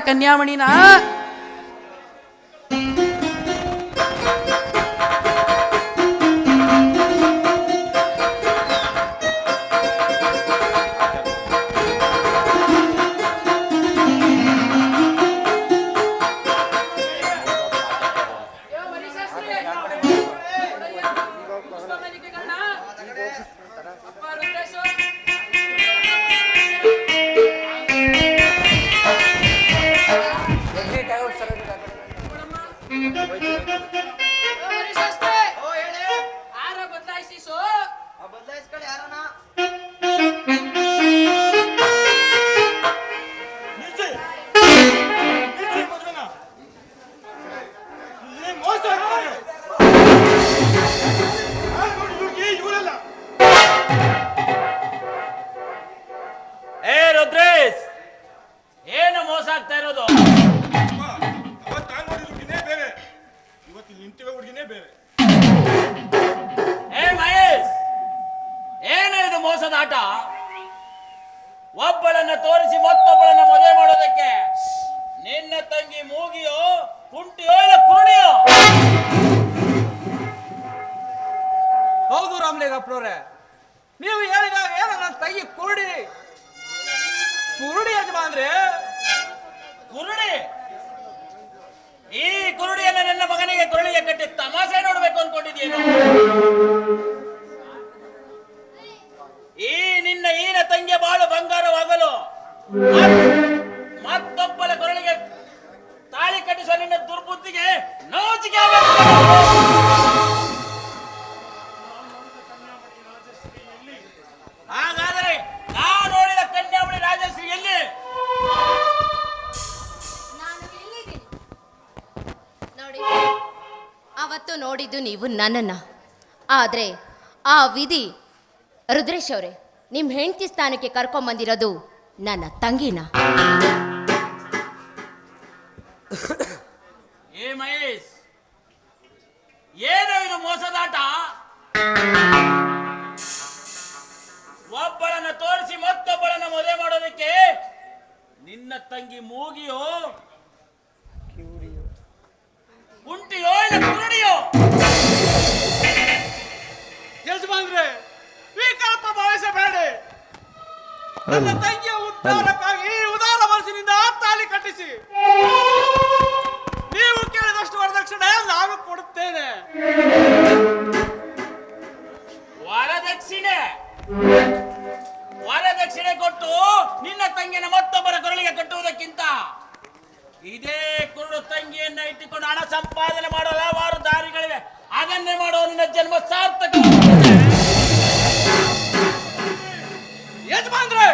ಕನ್ಯಾಮಣಿನ ನಿನ್ನ ದುರ್ಬುದ್ಧಿಗೆ ನಾಚಿಕೆ. ಹಾಗಾದರೆ ನಾ ನೋಡಿದ ಕನ್ಯಾಮಣಿ ರಾಜಶ್ರೀ ಎಲ್ಲಿ ನಾನು ಇಲ್ಲಿದ್ದೀನಿ ನೋಡಿ, ಅವತ್ತು ನೋಡಿದ್ದು ನೀವು ನನ್ನನ್ನ. ಆದ್ರೆ ಆ ವಿಧಿ ರುದ್ರೇಶ್ ಅವರೇ ನಿಮ್ಮ ಹೆಂಡತಿ ಸ್ಥಾನಕ್ಕೆ ಕರ್ಕೊಂಡ್ ಬಂದಿರೋದು ನನ್ನ ತಂಗಿನ. ನಿನ್ನ ತಂಗಿ ಮೂಗಿಯೋ? ಕುಂಟಿಯೋ ಇಲ್ಲ ಕುರುಡಿಯೋ? ಯಜಮಾನ್ರೆ ವಿಕಲ್ಪ ಭಾವಿಸಬೇಡಿ ನನ್ನ ತಂಗಿಯ ಉದ್ಧಾರಕ್ಕಾಗಿ ಉದಾರ ಮನಸ್ಸಿನಿಂದ ತಾಲಿ ಕಟ್ಟಿಸಿ. ನೀವು ಕೇಳಿದಷ್ಟು ವರದಕ್ಷಿಣೆ ನಾನು ಕೊಡುತ್ತೇನೆ. ವರದಕ್ಷಿಣೆ? ವರದಕ್ಷಿಣೆ ಕೊಟ್ಟು ನಿನ್ನ ತಂಗಿನ ಮತ್ತೊಬ್ಬರ ಕೊರಳಿಗೆ ಕಟ್ಟುವುದಕ್ಕಿಂತ ಇದೇ ಕುರುಡು ತಂಗಿಯನ್ನ ಇಟ್ಟುಕೊಂಡು ಹಣ ಸಂಪಾದನೆ ಮಾಡೋ ಹಲವಾರು ದಾರಿಗಳಿವೆ. ಅದನ್ನೇ ಮಾಡುವ ನಿನ್ನ ಜನ್ಮ ಸಾರ್ಥಕ. ಯಜಮಾನ್ರೆ!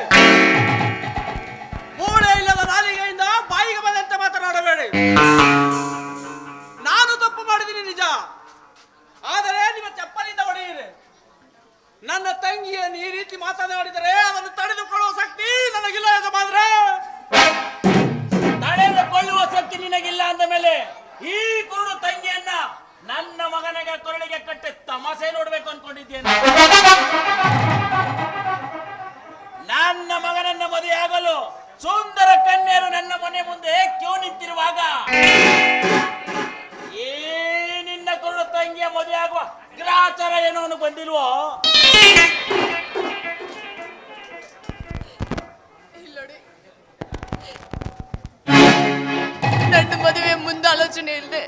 ಮುಂದಾಲೋಚನೆ ಇಲ್ಲದೆ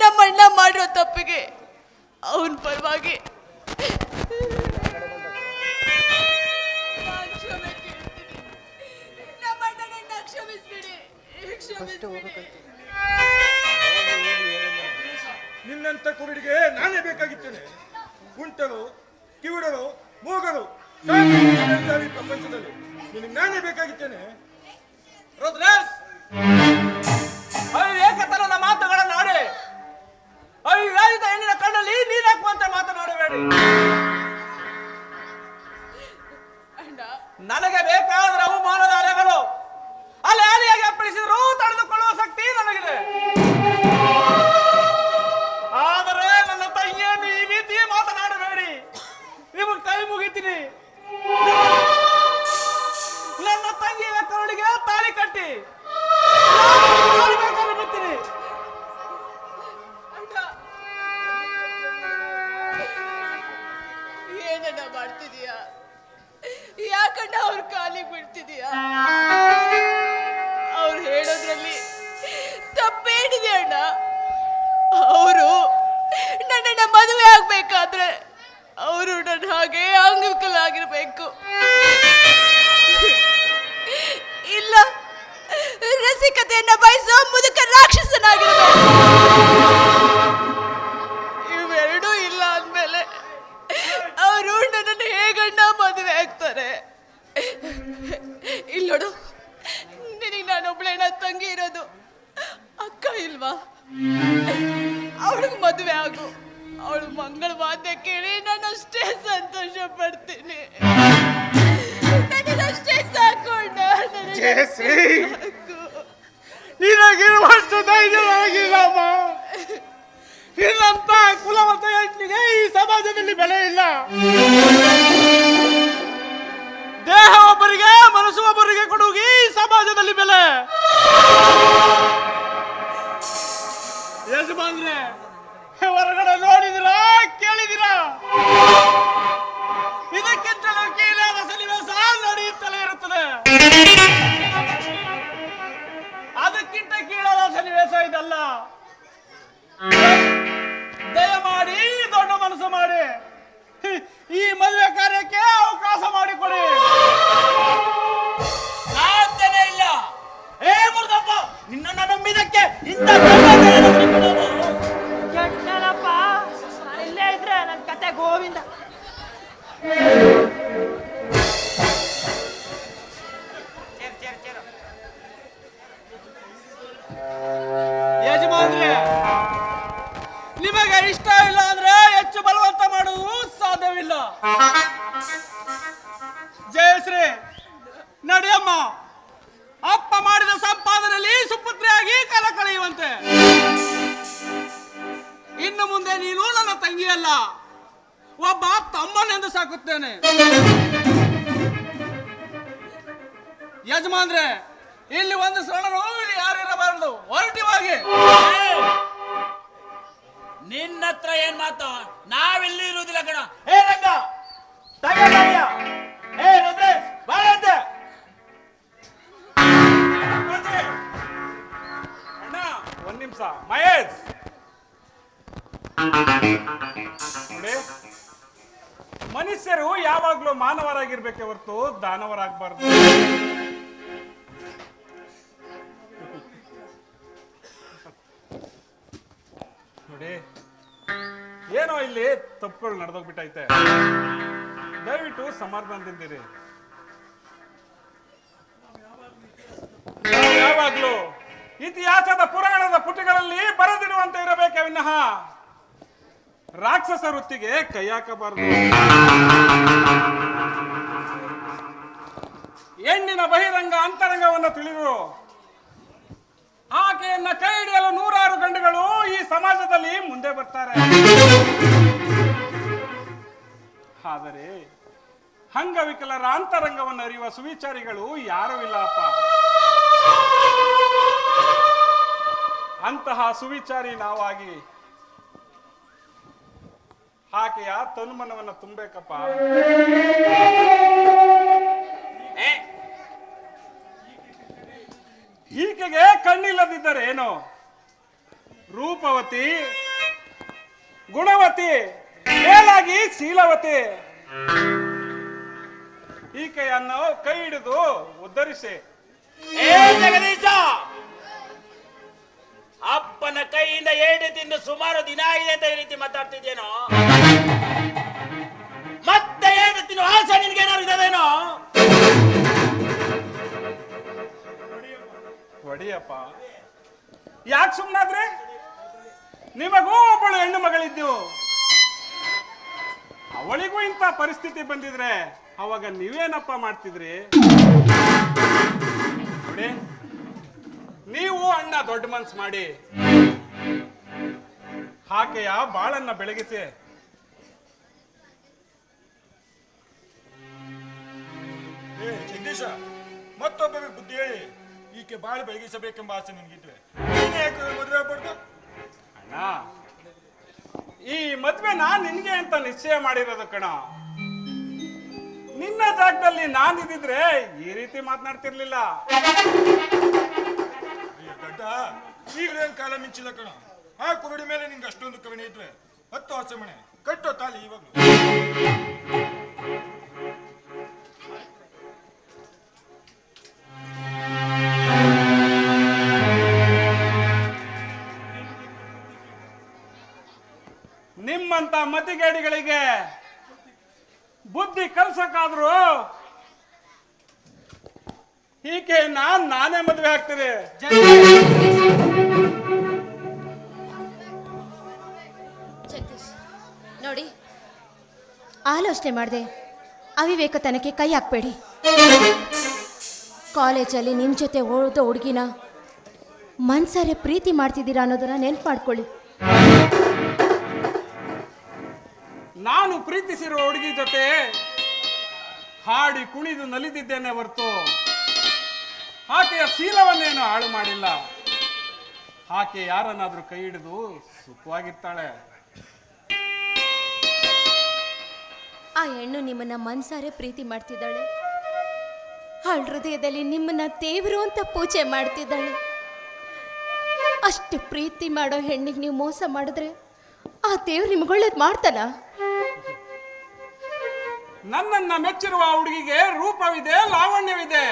ನಮ್ಮಣ್ಣ ಮಾಡಿರೋ ತಪ್ಪಿಗೆ ಅವನ ಪರವಾಗಿ ನಿನ್ನಂತ ಕುರುಡಿಗೆ ನಾನೇ ಬೇಕಾಗಿದ್ದೇನೆ. ಕುಂಟರು ಕಿವಿಡರು ಮೂಗರು ಪ್ರಪಂಚದಲ್ಲಿ. ನಿನಗೆ ನಾನೇ ಬೇಕಾಗಿದ್ದೇನೆ. ರುದ್ರೇಶ್ ಅವಿವಾಹಿತ ಹೆಣ್ಣಿನ ಕಣ್ಣಲ್ಲಿ ನೀರಾಕುವಂತೆ ಮಾತನಾಡಬೇಡಿ. ಅಣ್ಣ. ನನಗೆ ಬೇಕಾದ್ರೆ ಬಿಡ್ತಿದೀಯಾ ಅವ್ರು ಹೇಳೋದ್ರಲ್ಲಿ ತಪ್ಪೇನಿದೆ ಅಣ್ಣ. ಅವರು ನನ್ನನ್ನ ಮದುವೆ ಆಗ್ಬೇಕಾದ್ರೆ ಅವರು ನನ್ನ ಹಾಗೆ ಅಂಗವಿಕಲಾಗಿರ್ಬೇಕು. ಇಲ್ಲ, ರಸಿಕತೆಯನ್ನ ಬಯಸೋ ಮುದುಕ ರಾಕ್ಷಸನಾಗಿರ್ಬೇಕು. ದೇಹ ಒಬ್ಬರಿಗೆ, ಮನಸ್ಸು ಒಬ್ಬರಿಗೆ ಕೊಡುಗಿ ಸಮಾಜದಲ್ಲಿ ಬೆಲೆ. ಯಜಮಾನ್ರೆ, ಹೊರಗಡೆ ನೋಡಿದಿರಾ, ಕೇಳಿದಿರಾ? ಇದಕ್ಕಿಂತಲೂ ಕೀಳಾದ ಸನ್ನಿವೇಶ ನಡೆಯುತ್ತಲೇ ಇರುತ್ತದೆ. ಅದಕ್ಕಿಂತ ಕೀಳಾದ ಸನ್ನಿವೇಶ ಇದಲ್ಲ. ದಯಮಾಡಿ ದೊಡ್ಡ ಮನಸ್ಸು ಮಾಡಿ. ಈ ಮದುವೆ ಕಾರ್ಯಕ್ಕೆ ಅವಕಾಶ ಮಾಡಿಕೊಡಿ. ಸಾಧ್ಯನೇ ಇಲ್ಲ. ಏ ಮುರುಗಪ್ಪ ನಿನ್ನನ್ನು ನಂಬಿದಕ್ಕೆ ಇಂಥ. ಕೆಟ್ಟನಪ್ಪ ಇಲ್ಲೇ ಇದ್ರೆ ನನ್ನ ಕತೆ ಗೋವಿಂದ. ಮಾತು ನಾವೆಲ್ಲಿ ಇರುವುದಿಲ್ಲ ಕಣ. ಏ ರಂಗ ತಗೊಳ್ಳಯ್ಯ. ಏ ರುದ್ರೇಶ್ ಬಾರಂತೆ. ಅಣ್ಣ. ಒಂದ್ ನಿಮಿಷ ಮಹೇಶ್. ನೋಡಿ ಮನುಷ್ಯರು ಯಾವಾಗ್ಲೂ ಮಾನವರಾಗಿರ್ಬೇಕೆ ಹೊರತು ದಾನವರಾಗಬಾರ್ದು. ನೋಡಿ ಏನೋ ಇಲ್ಲಿ ತಪ್ಪುಗಳು ನಡೆದೋಗ್ಬಿಟ್ಟೈತೆ. ದಯವಿಟ್ಟು ಸಮಾಧಾನದಿಂದಿರಿ ಯಾವಾಗ್ಲೂ ಇತಿಹಾಸದ ಪುರಾಣದ ಪುಟಗಳಲ್ಲಿ ಬರೆದಿಡುವಂತೆ ಇರಬೇಕೆ ವಿನಃ. ರಾಕ್ಷಸ ವೃತ್ತಿಗೆ ಕೈ ಹಾಕಬಾರದು. ಹೆಣ್ಣಿನ ಬಹಿರಂಗ ಅಂತರಂಗವನ್ನು ತಿಳಿದು ಆಕೆಯನ್ನ ಕೈ ಹಿಡಿಯಲು ನೂರಾರು ಗಂಡುಗಳು ಈ ಸಮಾಜದಲ್ಲಿ ಮುಂದೆ ಬರ್ತಾರೆ. ಆದರೆ ಅಂಗವಿಕಲರ ಅಂತರಂಗವನ್ನು ಅರಿಯುವ ಸುವಿಚಾರಿಗಳು ಯಾರೂ ಇಲ್ಲಪ್ಪ. ಅಂತಹ ಸುವಿಚಾರಿ ನಾವಾಗಿ ಆಕೆಯ ತನುಮನವನ್ನು ತುಂಬಬೇಕಪ್ಪ ಏ, ಈಕೆಗೆ ಕಣ್ಣಿಲ್ಲದಿದ್ದರೆ ಏನು? ರೂಪವತಿ, ಗುಣವತಿ, ಮೇಲಾಗಿ ಶೀಲವತಿ. ಈಕೆಯನ್ನು ಕೈ ಹಿಡಿದು ಉದ್ಧರಿಸಿ ಜಗದೀಶ! ಅಪ್ಪನ ಕೈಯಿಂದ ಏಡಿ ತಿಂದು ಸುಮಾರು ದಿನ ಆಗಿದೆ ಅಂತ ಈ ರೀತಿ ಮಾತಾಡ್ತಿದ್ದೇನೋ? ಮತ್ತೆ ಏಡಿ ತಿನ್ನು ಆಸೆ ನಿನ್ಗೇನಾದ್ರು ಇದೇನೋ ಹೊಡಿಯಪ್ಪ ಯಾಕೆ ಸುಮ್ಮನಾದ್ರೆ ನಿಮಗೂ ಒಬ್ಬಳು ಹೆಣ್ಣು ಮಗಳಿದ್ದು. ಅವಳಿಗೂ ಇಂಥ ಪರಿಸ್ಥಿತಿ ಬಂದಿದ್ರೆ ಅವಾಗ ನೀವೇನಪ್ಪ ಮಾಡ್ತಿದ್ರಿ? ನೋಡಿ, ನೀವು ಅಣ್ಣ ದೊಡ್ಡ ಮನ್ಸ್ ಮಾಡಿ ಆಕೆಯ ಬಾಳನ್ನ ಬೆಳಗಿಸಿ. ಜಗದೀಶ ಮತ್ತೊಬ್ಬರಿಗೆ ಬುದ್ಧಿ ಹೇಳಿ. ಈಕೆ ಬಾಳು ಬೆಳಗಿಸಬೇಕೆಂಬ ಆಸೆ ನಿನಗಿದ್ರೆ. ನೀನೇ ಯಾಕೆ ಮದುವೆ ಆಗ್ಬಾರ್ದು? ಅಣ್ಣ ಈ ಮದ್ವೆನ ನಿನ್ಗೆ ಅಂತ ನಿಶ್ಚಯ ಮಾಡಿರೋದು ಕಣ. ನಿನ್ನ ಜಾಗದಲ್ಲಿ ನಾನಿದ್ದಿದ್ರೆ ಈ ರೀತಿ ಮಾತನಾಡ್ತಿರ್ಲಿಲ್ಲ. ಅಯ್ಯೋ ದಡ್ಡ ಈಗಲೇನ್ ಕಾಲ ಮಿಂಚಿಲ್ಲ ಕಣ. ಆ ಕುರುಡಿ ಮೇಲೆ ನಿಂಗೆ ಅಷ್ಟೊಂದು ಕವಿಣೆ ಇದ್ವೆ ಹತ್ತು ಆಸೆ ಮನೆ ಕಟ್ಟೋ ತಾಲಿ ಇವಾಗ್ಲು. ನಿಮ್ಮಂತ ಮತಿಗೇಡಿಗಳಿಗೆ ಬುದ್ಧಿ ಕಲ್ಸಕ್ಕಾದ್ರು ಹೀಗೆ ನಾನ್ ನಾನೇ ಮದುವೆ ಆಗ್ತದೆ ನೋಡಿ, ಆಲೋಚನೆ ಮಾಡಿದೆ. ಅವಿವೇಕತನಕ್ಕೆ ಕೈ ಹಾಕ್ಬೇಡಿ. ಕಾಲೇಜಲ್ಲಿ ನಿಮ್ಮ ಜೊತೆ ಓದೋ ಹುಡುಗಿನ ಮನ್ಸಾರೆ ಪ್ರೀತಿ ಮಾಡ್ತಿದ್ದೀರಾ ಅನ್ನೋದನ್ನ ನೆನ್ಪು ಮಾಡ್ಕೊಳ್ಳಿ. ನಾನು ಪ್ರೀತಿಸಿರುವ ಹುಡುಗಿ ಜೊತೆ ಹಾಡಿ ಕುಣಿದು ನಲಿದಿದ್ದೇನೆ ಹೊರತು. ಆಕೆಯ ಶೀಲವನ್ನೇನು ಹಾಳು ಮಾಡಿಲ್ಲ. ಆಕೆ ಯಾರನ್ನಾದ್ರೂ ಕೈ ಹಿಡಿದು ಸುಖವಾಗಿರ್ತಾಳೆ. ಆ ಹೆಣ್ಣು ನಿಮ್ಮನ್ನ ಮನ್ಸಾರೆ ಪ್ರೀತಿ ಮಾಡ್ತಿದ್ದಾಳೆ. ಹಾಳು ಹೃದಯದಲ್ಲಿ ನಿಮ್ಮನ್ನ ದೇವರು ಅಂತ ಪೂಜೆ ಮಾಡ್ತಿದ್ದಾಳೆ. ಅಷ್ಟು ಪ್ರೀತಿ ಮಾಡೋ ಹೆಣ್ಣಿಗೆ ನೀವು ಮೋಸ ಮಾಡಿದ್ರೆ ಆ ದೇವ್ರು ನಿಮ್ಗೆ ಒಳ್ಳೇದು ಮಾಡ್ತಾನ? ನನ್ನನ್ನ ಮೆಚ್ಚಿರುವ ಹುಡುಗಿಗೆ ರೂಪವಿದೆ, ಲಾವಣ್ಯವಿದೆ.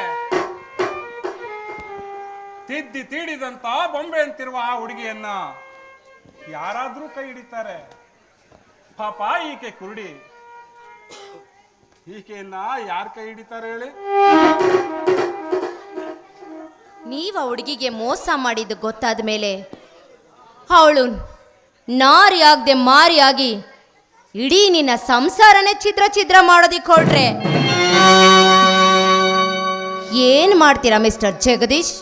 ತಿದ್ದಿ ತೀಡಿದಂತ ಬೊಂಬೆ ಅಂತಿರುವ ಆ ಹುಡುಗಿಯನ್ನ ಯಾರಾದ್ರೂ ಕೈ ಹಿಡಿತಾರೆ. ಪಾಪ ಈಕೆ ಕುರುಡಿ. ಈಕೆಯನ್ನ ಯಾರು ಕೈ ಹಿಡಿತಾರೆ ಹೇಳಿ? ನೀವು ಹುಡುಗಿಗೆ ಮೋಸ ಮಾಡಿದ್ದು ಗೊತ್ತಾದ ಮೇಲೆ ಅವಳು ನಾರಿ ಆಗದೆ ಮಾರಿಯಾಗಿ ಇಡೀ ನಿನ್ನ ಸಂಸಾರನೇ ಚಿತ್ರ ಚಿತ್ರ ಮಾಡೋದಿಕ್ಕೆ ಹೊರಟ್ರೆ ಏನ್ ಮಾಡ್ತೀರಾ ಮಿಸ್ಟರ್ ಜಗದೀಶ್?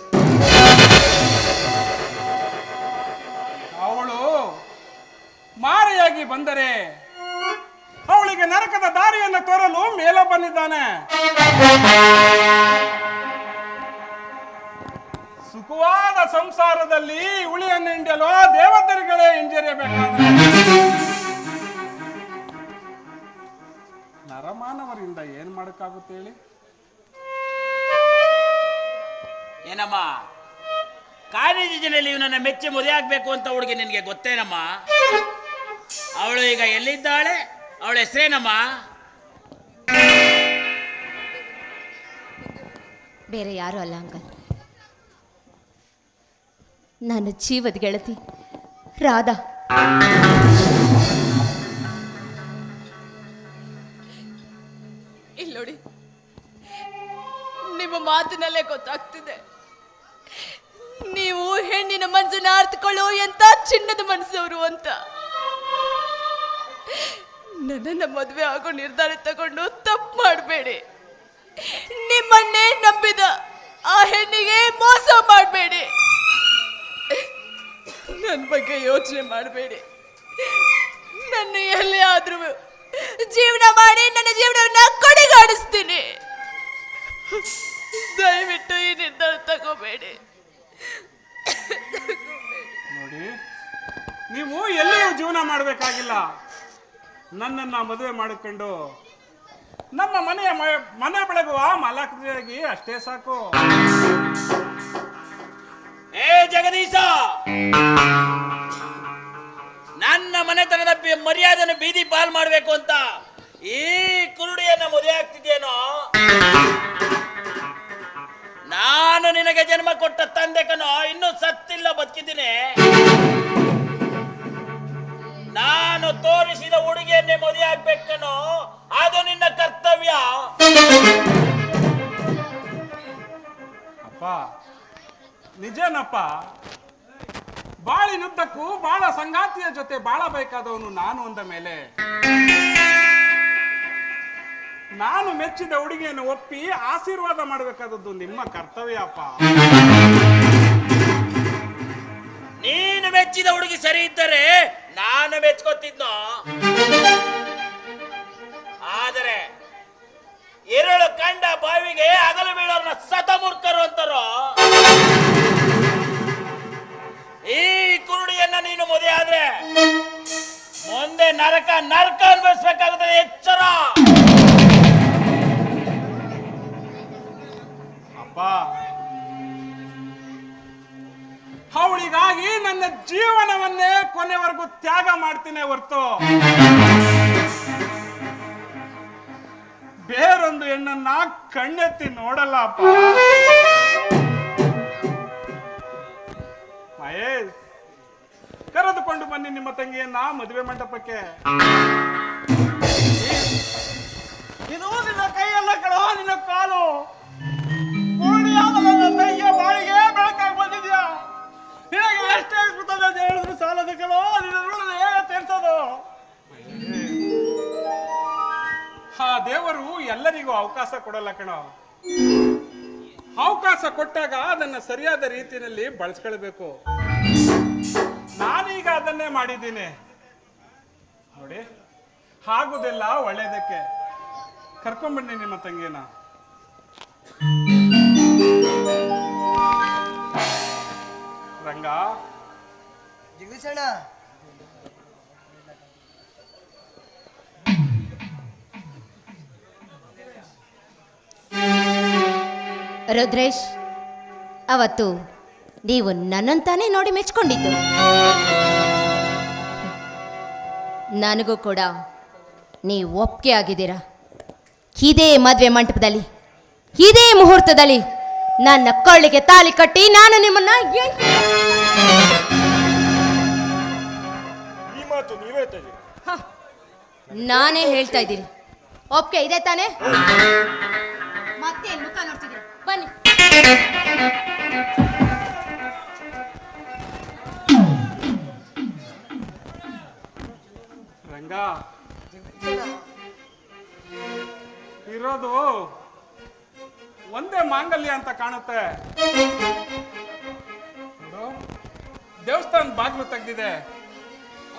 ಅವಳು ಮಾರೆಯಾಗಿ ಬಂದರೆ ಅವಳಿಗೆ ನರಕದ ದಾರಿಯನ್ನು ತೋರಲು ಮೇಲ ಬಂದಿದ್ದಾನೆ. ಸುಖವಾದ ಸಂಸಾರದಲ್ಲಿ ಉಳಿಯನ್ನು ಹಿಂಡಲು ದೇವತರಿಗಳೇ ಹಿಂಜರಿಯಬೇಕಾದ್ರೆ. ನರಮಾನವರಿಂದ ಏನ್ ಮಾಡಕ್ಕಾಗುತ್ತೆ ಹೇಳಿ? ಏನಮ್ಮ? ಕಾಲೇಜಿನಲ್ಲಿ ಇವನನ್ನ ಮೆಚ್ಚಿ ಮದುವೆ ಆಗ್ಬೇಕು ಅಂತ ಹುಡುಗಿ ನಿನಗೆ ಗೊತ್ತೇನಮ್ಮ? ಅವಳು ಈಗ ಎಲ್ಲಿದ್ದಾಳೆ? ಅವಳ ಹೆಸರೇನಮ್ಮ? ಬೇರೆ ಯಾರು ಅಲ್ಲ ಅಂಕಲ್. ನನ್ನ ಜೀವದ ಗೆಳತಿ ರಾಧಾ. ಮಾತಿನಲ್ಲೇ ಗೊತ್ತಾಗ್ತಿದೆ. ನೀವು ಹೆಣ್ಣಿನ ಮನಸ್ಸನ್ನ ಅರ್ಥಕೊಳ್ಳೋ ಎಂತ ಚಿನ್ನದ ಮನಸ್ಸವರು ಅಂತ. ನನ್ನನ್ನ ಮದುವೆ ಆಗೋ ನಿರ್ಧಾರ ತಗೊಂಡು ತಪ್ಪು ಮಾಡಬೇಡಿ. ನಿಮ್ಮನ್ನೇ ನಂಬಿದ ಆ ಹೆಣ್ಣಿಗೆ ಮೋಸ ಮಾಡಬೇಡಿ. ನನ್ನ ಬಗ್ಗೆ ಯೋಚನೆ ಮಾಡಬೇಡಿ. ನನ್ನ ಎಲ್ಲೇ ಆದ್ರೂ ಜೀವನ ಮಾಡಿ ನನ್ನ ಜೀವನವನ್ನ ಕೊನೆಗಾಣಿಸ್ತೀನಿ ದಯವಿಟ್ಟು ಈ ನಿರ್ಧಾರ ತಗೋಬೇಡಿ. ನೋಡಿ ನೀವು ಎಲ್ಲೂ ಜೀವನ ಮಾಡಬೇಕಾಗಿಲ್ಲ. ನನ್ನನ್ನ ಮದುವೆ ಮಾಡಿಕೊಂಡು ನಮ್ಮ ಮನೆಯ ಮನೆ ಬೆಳಗುವ ಮಾಲಕಿಯಾಗಿ ಅಷ್ಟೇ ಸಾಕು. ಏ ಜಗದೀಶ! ನನ್ನ ಮನೆತನದ ಮರ್ಯಾದೆನ ಬೀದಿ ಪಾಲ್ ಮಾಡಬೇಕು ಅಂತ ಈ ಕುರುಡಿಯನ್ನ ಮದುವೆ ಆಗ್ತಿದ್ಯೇನೋ? ಬಾಳಿನುದ್ದಕ್ಕೂ ಬಾಳ ಸಂಗಾತಿಯ ಜೊತೆ ಬಾಳಬೇಕಾದವನು ನಾನು ಅಂದ ಮೇಲೆ ನಾನು ಮೆಚ್ಚಿದ ಹುಡುಗಿಯನ್ನು ಒಪ್ಪಿ ಆಶೀರ್ವಾದ ಮಾಡಬೇಕಾದದ್ದು ನಿಮ್ಮ ಕರ್ತವ್ಯ ಅಪ್ಪ ನೀನು ಮೆಚ್ಚಿದ ಹುಡುಗಿ ಸರಿ ಇದ್ದರೆ ನಾನು ಮೆಚ್ಕೋತಿದ್ನೋ? ಆದರೆ ಎರಳು ಕಂಡ ಬಾವಿಗೆ ಅಗಲು ಬೀಳೋರ್ನ ಸತಮೂರ್ಖರು ಆಗುತ್ತೆ ಮುಂದೆ ನರಕ ನರಕ ಅನ್ಭವಿಸ್ಬೇಕಾಗುತ್ತೆ ಎಚ್ಚರ. ಅಪ್ಪ. ಅವಳಿಗಾಗಿ ನನ್ನ ಜೀವನವನ್ನೇ ಕೊನೆವರೆಗೂ ತ್ಯಾಗ ಮಾಡ್ತೀನಿ ಹೊರ್ತು. ಬೇರೊಂದು ಹೆಣ್ಣನ್ನ ಕಣ್ಣೆತ್ತಿ ನೋಡಲ್ಲ ಅಪ್ಪ. ಮಹೇಶ್. ಕರೆದುಕೊಂಡು ಬನ್ನಿ ನಿಮ್ಮ ತಂಗಿಯನ್ನ ಮದುವೆ ಮಂಟಪಕ್ಕೆ. ಇದು ನಿನ್ನ ಕೈಯಲ್ಲ ಕಣೋ ನಿನ್ನ ಕಾಲು. ತಂಗಿಯ ಬಾಳಿಗೆ ಬೆಳಕಾಗಿ ಬಂದಿದ್ಯಾ? ನಿನಗೆ ಎಷ್ಟೇ ಕೃತಜ್ಞತೆ ಅಂತ ಹೇಳಿದ್ರು ಸಾಲದ ಕಣೋ, ನಿನ್ನ ಋಣನ ಹೇಗೆ ತೀರ್ಸೋದು? ಆ ದೇವರು ಎಲ್ಲರಿಗೂ ಅವಕಾಶ ಕೊಡಲ್ಲ ಕಣೋ. ಅವಕಾಶ ಕೊಟ್ಟಾಗ ಅದನ್ನ ಸರಿಯಾದ ರೀತಿಯಲ್ಲಿ ಬಳಸ್ಕೊಳ್ಬೇಕು. ಅದನ್ನೇ ಮಾಡಿದ್ದೀನಿ. ನೋಡಿ ಆಗುದಿಲ್ಲ ಒಳ್ಳೇದಕ್ಕೆ. ಕರ್ಕೊಂಡ್ಬನ್ನಿ ನಿಮ್ಮ ತಂಗಿನ. ರಂಗ. ಜಗದೀಶಣ್ಣ ರುದ್ರೇಶ್ ಅವತ್ತು ನೀವು ನನ್ನಂತಾನೇ ನೋಡಿ ಮೆಚ್ಕೊಂಡಿದ್ದು. ನನಗೂ ಕೂಡ. ನೀವು ಒಪ್ಪಿಗೆ ಆಗಿದ್ದೀರಾ? ಇದೇ ಮದುವೆ ಮಂಟಪದಲ್ಲಿ ಇದೇ ಮುಹೂರ್ತದಲ್ಲಿ ನನ್ನ ಕೊಳ್ಳಿಗೆ ತಾಲಿ ಕಟ್ಟಿ ನಾನು ನಿಮ್ಮನ್ನ ನಾನೇ ಹೇಳ್ತಾ ಇದ್ದೀನಿ. ಒಪ್ಪಿಗೆ ಇದೆ ತಾನೇ? ಮತ್ತೆ ಮುಖ ನೋಡ್ತಿದ್ದೀನಿ ಬನ್ನಿ. ರಂಗ. ಇರೋದು ಒಂದೇ ಮಾಂಗಲ್ಯ ಅಂತ ಕಾಣುತ್ತೆ. ದೇವಸ್ಥಾನ ಬಾಗಿಲು ತೆಗ್ದಿದೆ.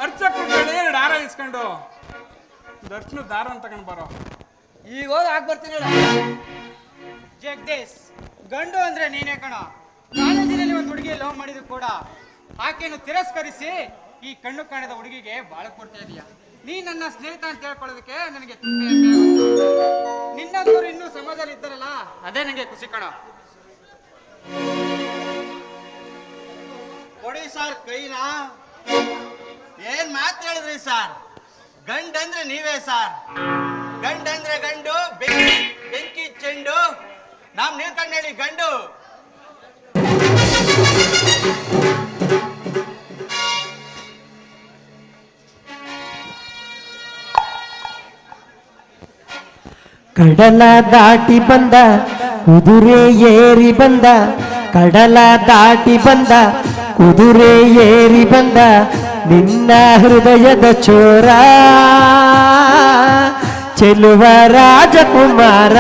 ಅರ್ಚಕರು ಎರಡು ಹಾರ ಇಸ್ಕೊಂಡು ದರ್ಶನ ದಾರ ತಗೊಂಡ್ ಬರೋ. ಈಗ ಹೋಗಿ ಹಾಕ್ ಬರ್ತೀನಿ ಜಗದೀಶ್, ಗಂಡು ಅಂದ್ರೆ ನೀನೇ ಕಣ. ಕಾಲೇಜಿನಲ್ಲಿ ಒಂದು ಹುಡುಗಿ ಲವ್ ಮಾಡಿದ್ರು ಕೂಡ, ಆಕೆಯನ್ನು ತಿರಸ್ಕರಿಸಿ ಈ ಕಣ್ಣು ಕಾಣದ ಹುಡುಗಿಗೆ ಬಾಳ ಕೊಡ್ತಾ ಇದೀಯ. ನೀ ನನ್ನ ಸ್ನೇಹಿತ ಅಂತ ಹೇಳ್ಕೊಳ್ಳೋದಕ್ಕೆ ನನಗೆ. ನಿನ್ನಂತವ್ರು ಇನ್ನೂ ಸಮಾಜದಲ್ಲಿ ಇದ್ದಾರಲ್ಲ, ಅದೇ ನನಗೆ ಖುಷಿ ಕಣ. ಕೊಡಿ ಸರ್, ಕೈನಾ. ಏನ್ ಮಾತು ಹೇಳಿದ್ರಿ ಸರ್? ಗಂಡಂದ್ರೆ ನೀವೇ ಸರ್. ಗಂಡಂದ್ರೆ ಗಂಡು, ಬೆಂಕಿ ಬೆಂಕಿ ಚೆಂಡು. ನಾವ್ ನೀವ್ ಹೇಳಿ ಗಂಡು. ಕಡಲ ದಾಟಿ ಬಂದ, ಕುದುರೆ ಏರಿ ಬಂದ, ಕಡಲ ದಾಟಿ ಬಂದ, ಕುದುರೆ ಏರಿ ಬಂದ, ನಿನ್ನ ಹೃದಯದ ಚೋರ. ಚೆಲುವ ರಾಜಕುಮಾರ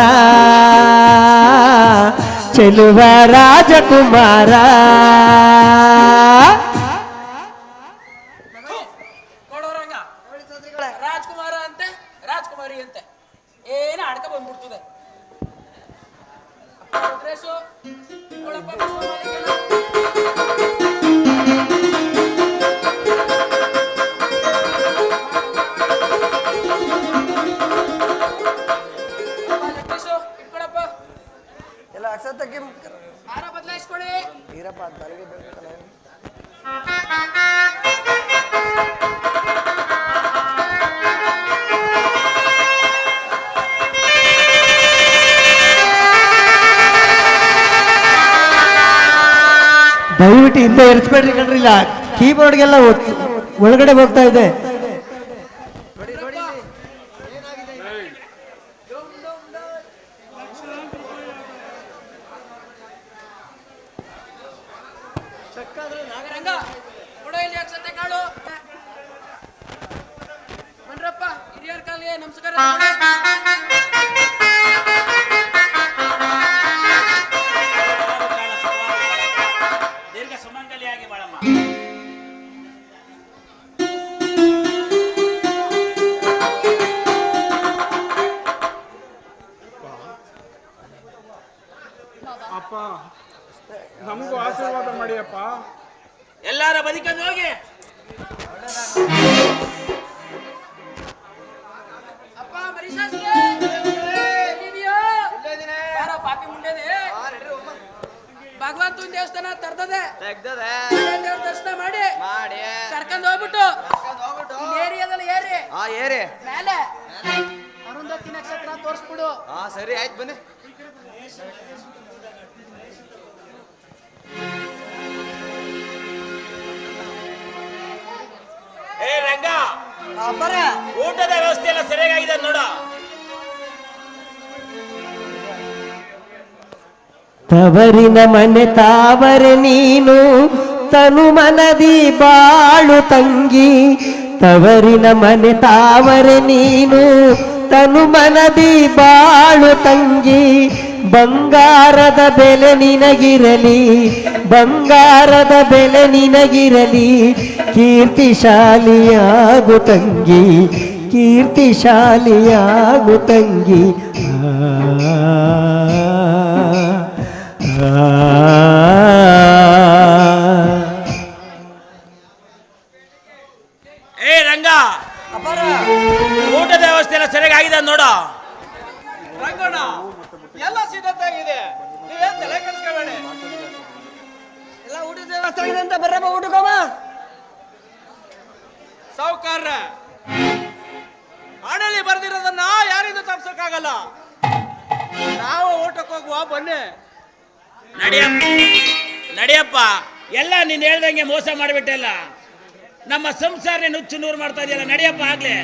ಚೆಲುವ ರಾಜಕುಮಾರ. ಕೊಡೋರಂಗ. ರಾಜ್ಕುಮಾರ ಅಂತೆ, ರಾಜ್ಕುಮಾರಿ ಅಂತೆ. ಏನ ಅಡ್ಕ ಬಂದ್ಬಿಡ್ತದೆ. ಡ್ರೆಸ್ಸು. ಎಲ್ಲ ಅಕ್ಷತಕ್ಕೆ ಹಾರ ಬದಲಾಯಿಸ್ಕೊಳ್ಳಿ ಈರಪ್ಪ ತಲೆಗೆ ಇರಿಸ್ಬೇಡ್ರಿ ಕಣ್ರಿ ಇಲ್ಲ. ಕೀಬೋರ್ಡ್ಗೆಲ್ಲ ಒಳಗಡೆ ಹೋಗ್ತಾ ಇದೆ. ಎಲ್ಲಾರ ಬದುಕದು ಹೋಗಿ. ಅಪ್ಪ ಮರಿಶಾಸ್ಗೆ ಪಾಪಿ ಭಗವಂತನ ದೇವಸ್ಥಾನ ತರ್ತದೆ ದೇವ್ರ ದರ್ಶನ ಮಾಡಿ. ಮಾಡಿ. ಕರ್ಕೊಂಡು ಹೋಗ್ಬಿಟ್ಟು. ಏರಿಯಾದಲ್ಲಿ ಏರಿ ಆ ಏರಿ. ಮೇಲೆ. ಅರುಂಧತಿ ನಕ್ಷತ್ರ ತೋರಿಸ್ಬಿಡು. ಹಾ ಸರಿ ಆಯ್ತು ಬನ್ನಿ. ಏ ರಂಗ! ಊಟದ ವ್ಯವಸ್ಥೆ ಎಲ್ಲ ಸರಿಯಾಗಿದೆ ನೋಡ. ತವರಿನ ಮನೆ ತಾವರೆ ನೀನು ತನು ಮನದಿ ಬಾಳು ತಂಗಿ. ತವರಿನ ಮನೆ ತಾವರೆ ನೀನು ತನು ಮನದಿ ಬಾಳು ತಂಗಿ. ಬಂಗಾರದ ಬೆಲೆ ನಿನಗಿರಲಿ, ಬಂಗಾರದ ಬೆಲೆ ನಿನಗಿರಲಿ, ಕೀರ್ತಿಶಾಲಿಯಾಗು ತಂಗಿ ಕೀರ್ತಿಶಾಲಿಯಾಗು ತಂಗಿ. ಏ ರಂಗ, ಊಟದ ವ್ಯವಸ್ಥೆ ಎಲ್ಲ ಸರಿಯಾಗಿದೆ ನೋಡ ಆಗಿದೆ ಅಂತ ಬರ್ರಪ್ಪ ಊಟಕ್ಕೋಮ ಸಾವುಕಾರ ಹಣಲಿ ಬರ್ದಿರೋದನ್ನ ಯಾರಿಂದ ತಪ್ಸಕ್ಕಾಗಲ್ಲ? ನಾವು ಊಟಕ್ಕೆ ಹೋಗುವ ಬನ್ನಿ. ನಡಿಯಪ್ಪ ನಡಿಯಪ್ಪ ಎಲ್ಲ ನೀನ್ ಹೇಳ್ದಂಗೆ ಮೋಸ ಮಾಡಿಬಿಟ್ಟೆಲ್ಲ. ನಮ್ಮ ಸಂಸಾರನೇ ನುಚ್ಚು ನೂರು ಮಾಡ್ತಾ ಇದೆಯಲ್ಲ ನಡಿಯಪ್ಪ ಆಗ್ಲೇ.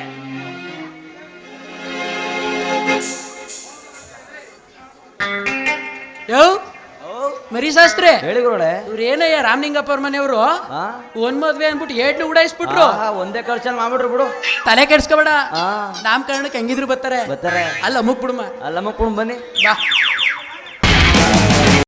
ಯೋ ಮರಿ ಶಾಸ್ತ್ರಿ ಹೇಳಿ ಗುರುಳೆ ಇವ್ರು ಏನಯ್ಯ ರಾಮಲಿಂಗಪ್ಪ ಅವ್ರ ಮನೆಯವರು ಒಂದ್ ಮದ್ವೆ ಅನ್ಬಿಟ್ಟು ಏಟ್ಲು ಉಡಾಯಿಸ್ಬಿಟ್ರು ಒಂದೇ ಖರ್ಚಲ್ಲಿ ಮಾಡ್ಬಿಟ್ರು ಬಿಡು. ತಲೆ ಕೆಡ್ಸ್ಕೊಬೇಡ. ನಾಮ್ ನಾಮಕರಣಕ್ಕೆ ಹೆಂಗಿದ್ರು ಬರ್ತಾರೆ. ಬರ್ತಾರೆ. ಅಲ್ಲ ಮುಕ್ ಬಿಡುಮ ಅಲ್ಲ ಮಕ್ಕಳು ಬನ್ನಿ. ಬಾ.